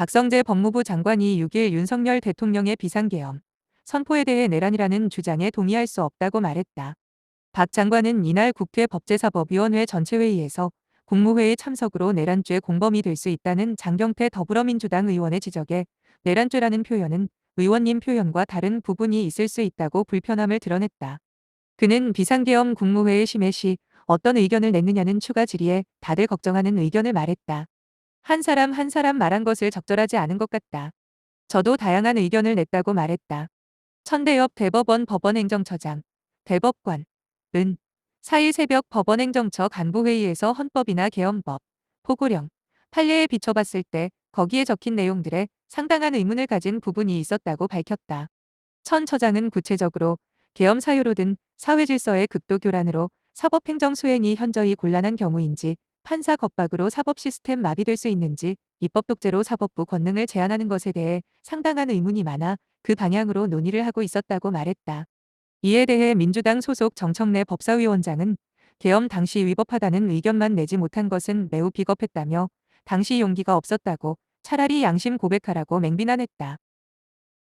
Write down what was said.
박성재 법무부 장관이 6일 윤석열 대통령의 비상계엄 선포에 대해 내란이라는 주장에 동의할 수 없다고 말했다. 박 장관은 이날 국회 법제사법위원회 전체회의에서 국무회의 참석으로 내란죄 공범이 될 수 있다는 장경태 더불어민주당 의원의 지적에 내란죄라는 표현은 의원님 표현과 다른 부분이 있을 수 있다고 불편함을 드러냈다. 그는 비상계엄 국무회의 심의 시 어떤 의견을 냈느냐는 추가 질의에 다들 걱정하는 의견을 말했다. 한 사람 한 사람 말한 것을 적절하지 않은 것 같다. 저도 다양한 의견을 냈다고 말했다. 천대엽 대법원 법원행정처장, 대법관, 은 4일 새벽 법원행정처 간부회의에서 헌법이나 계엄법, 포고령, 판례에 비춰봤을 때 거기에 적힌 내용들에 상당한 의문을 가진 부분이 있었다고 밝혔다. 천 처장은 구체적으로 계엄 사유로 든 사회 질서의 극도 교란으로 사법행정 수행이 현저히 곤란한 경우인지 판사 겁박으로 사법 시스템 마비될 수 있는지 입법 독재로 사법부 권능을 제한하는 것에 대해 상당한 의문이 많아 그 방향으로 논의를 하고 있었다고 말했다. 이에 대해 민주당 소속 정청래 법사위원장은 계엄 당시 위법하다는 의견만 내지 못한 것은 매우 비겁했다며 당시 용기가 없었다고 차라리 양심 고백하라고 맹비난했다.